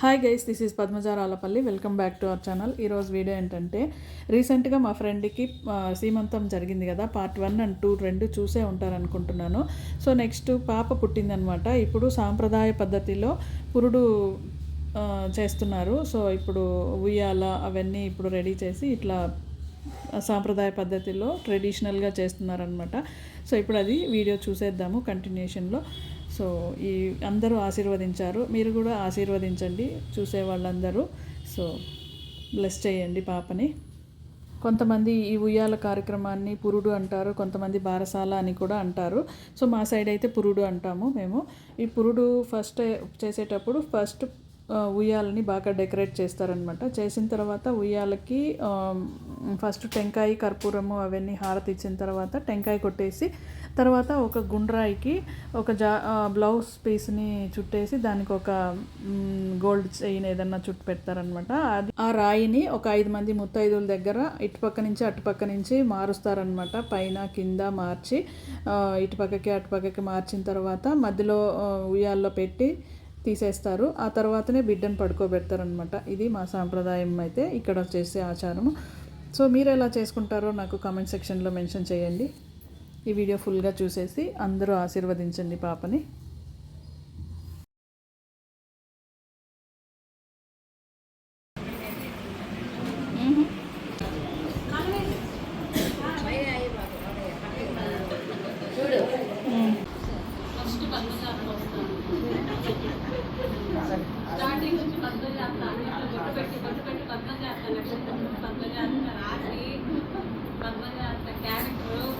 Hi guys this is Padmaja Ralapalli welcome back to our channel ఈరోజు video ఏంటంటే రీసెంట్గా మా ఫ్రెండ్కి సీమంతం జరిగింది కదా. పార్ట్ వన్ అండ్ టూ రెండు చూసే ఉంటారనుకుంటున్నాను. సో నెక్స్ట్ పాప పుట్టిందనమాట. ఇప్పుడు సాంప్రదాయ పద్ధతిలో పురుడు చేస్తున్నారు. సో ఇప్పుడు ఉయ్యాల అవన్నీ ఇప్పుడు రెడీ చేసి ఇట్లా సాంప్రదాయ పద్ధతిలో ట్రెడిషనల్గా చేస్తున్నారనమాట. సో ఇప్పుడు అది వీడియో చూసేద్దాము కంటిన్యూషన్లో సో ఈ అందరూ ఆశీర్వదించారు. మీరు కూడా ఆశీర్వదించండి చూసే వాళ్ళందరూ. సో బ్లెస్ చేయండి పాపని. కొంతమంది ఈ ఉయ్యాల కార్యక్రమాన్ని పురుడు అంటారు కొంతమంది బారసాల అని కూడా అంటారు. సో మా సైడ్ అయితే పురుడు అంటాము మేము. ఈ పురుడు ఫస్ట్ చేసేటప్పుడు ఫస్ట్ ఉయ్యాలని బాగా డెకరేట్ చేస్తారనమాట చేసిన తర్వాత ఉయ్యాలకి ఫస్ట్ టెంకాయ కర్పూరము అవన్నీ హారతి ఇచ్చిన తర్వాత టెంకాయ కొట్టేసి తర్వాత ఒక గుండ్రాయికి ఒక జా బ్లౌజ్ పీస్ని చుట్టేసి దానికి ఒక గోల్డ్ చైన్ ఏదన్నా చుట్టు పెడతారనమాట అది ఆ రాయిని ఒక ఐదు మంది ముత్తైదుల దగ్గర ఇటుపక్క నుంచి అటుపక్క నుంచి మారుస్తారనమాట పైన కింద మార్చి ఇటుపక్కకి అటుపక్కకి మార్చిన తర్వాత మధ్యలో ఉయ్యాల్లో పెట్టి తీసేస్తారు. ఆ తర్వాతనే బిడ్డను పడుకోబెడతారనమాట ఇది మా సాంప్రదాయం అయితే ఇక్కడ చేసే ఆచారము. సో మీరు ఎలా చేసుకుంటారో నాకు కామెంట్ సెక్షన్లో మెన్షన్ చేయండి. ఈ వీడియో ఫుల్గా చూసేసి అందరూ ఆశీర్వదించండి పాపని.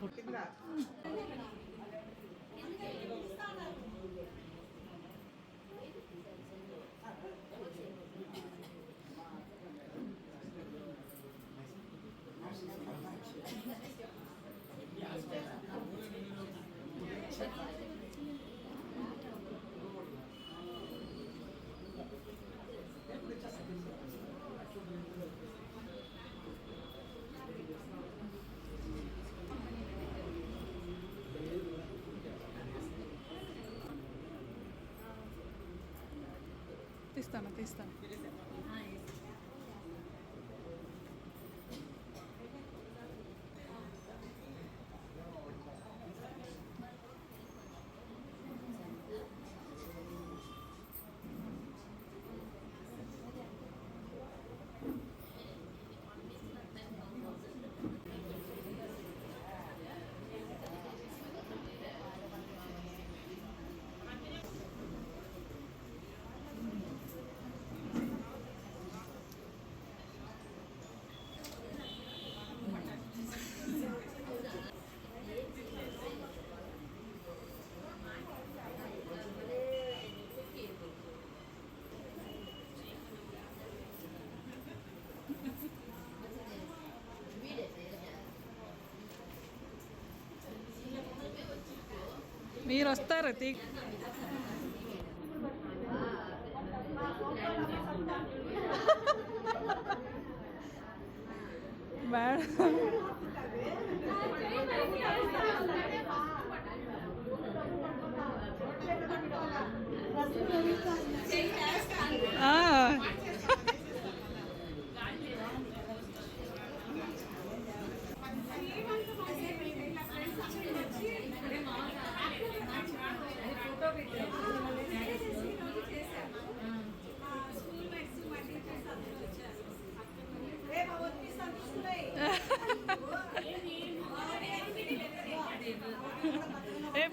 porque తీస్తాను తీస్తాను ನೀರು ವಸ್ತಾ ಇರತಿ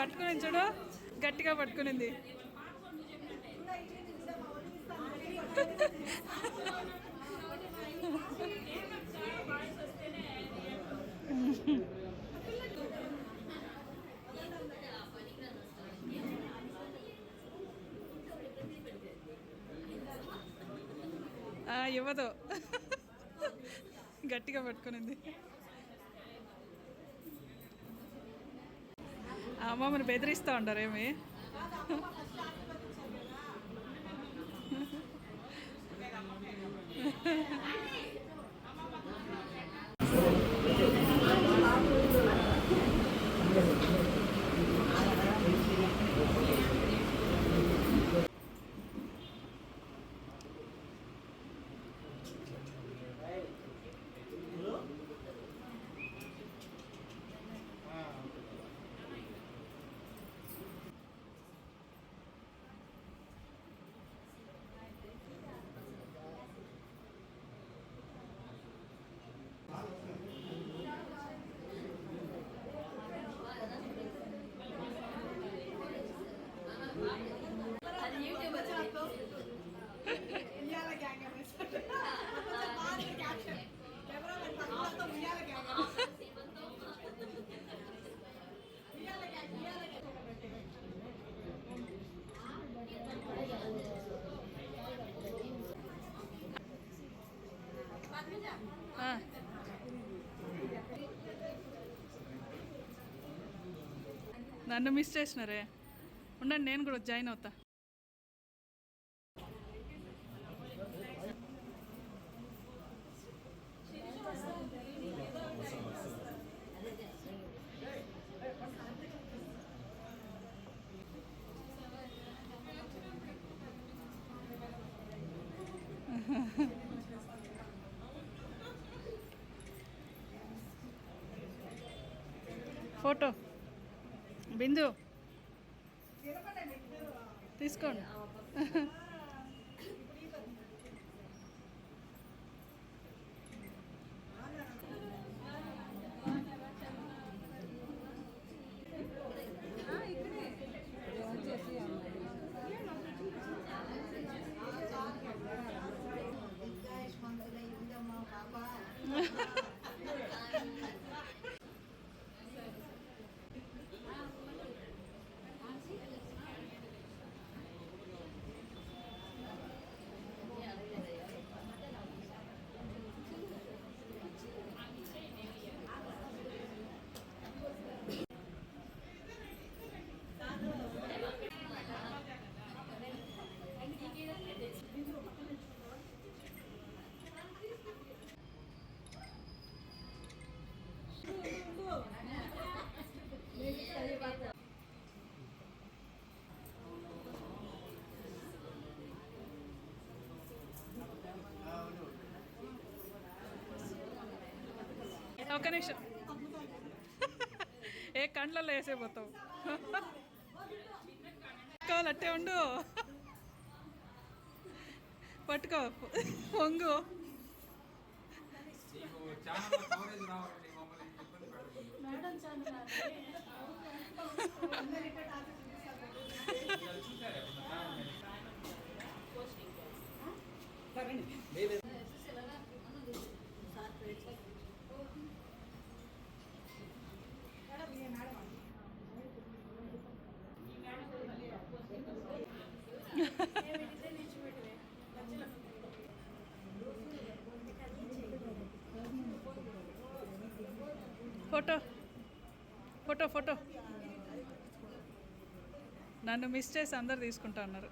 పట్టుకుని చూడు గట్టిగా పట్టుకునింది. ఆ, ఇవ్వదు. గట్టిగా పట్టుకునింది. అమ్మమ్మని బెదిరిస్తూ ఉంటారు ఏమి? నన్ను మిస్ చేసినారే. ఉండండి నేను కూడా జాయిన్ అవుతా. ఫోటో బిందు. తీసుకోండి. ఒక నిమిషం. ఏ కండ్లలో వేసేపోతావు కావాలట్టే ఉండు. పట్టుకో పొంగు. నీకు ఫోటో. Photo photo. నన్ను మిస్ చేసి అందరు తీసుకుంటా ఉన్నారు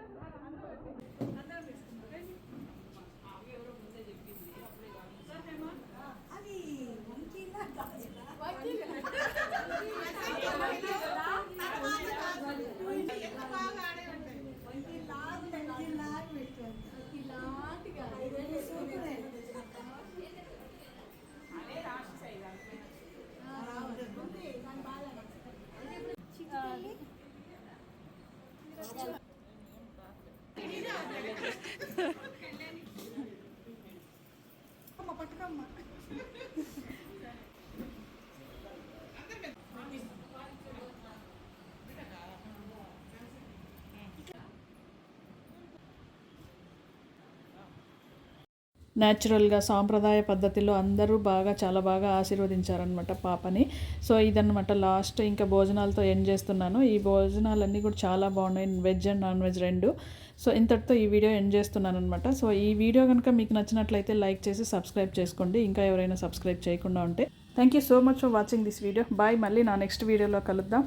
I'm sorry. న్యాచురల్గా సాంప్రదాయ పద్ధతిలో అందరూ బాగా చాలా బాగా ఆశీర్వదించారనమాట పాపని. సో ఇదనమాట లాస్ట్. ఇంకా భోజనాలతో ఎండ్ చేస్తున్నాను ఈ భోజనాలన్నీ కూడా చాలా బాగున్నాయి. వెజ్ అండ్ నాన్ వెజ్ రెండు. సో ఇంతటితో ఈ వీడియో ఎండ్ చేస్తున్నాను అనమాట సో ఈ వీడియో కనుక మీకు నచ్చినట్లయితే లైక్ చేసి సబ్స్క్రైబ్ చేసుకోండి. ఇంకా ఎవరైనా సబ్స్క్రైబ్ చేయకుండా ఉంటే. Thank you so much for watching this video. Bye. మళ్ళీ నా నెక్స్ట్ వీడియోలో కలుద్దాం.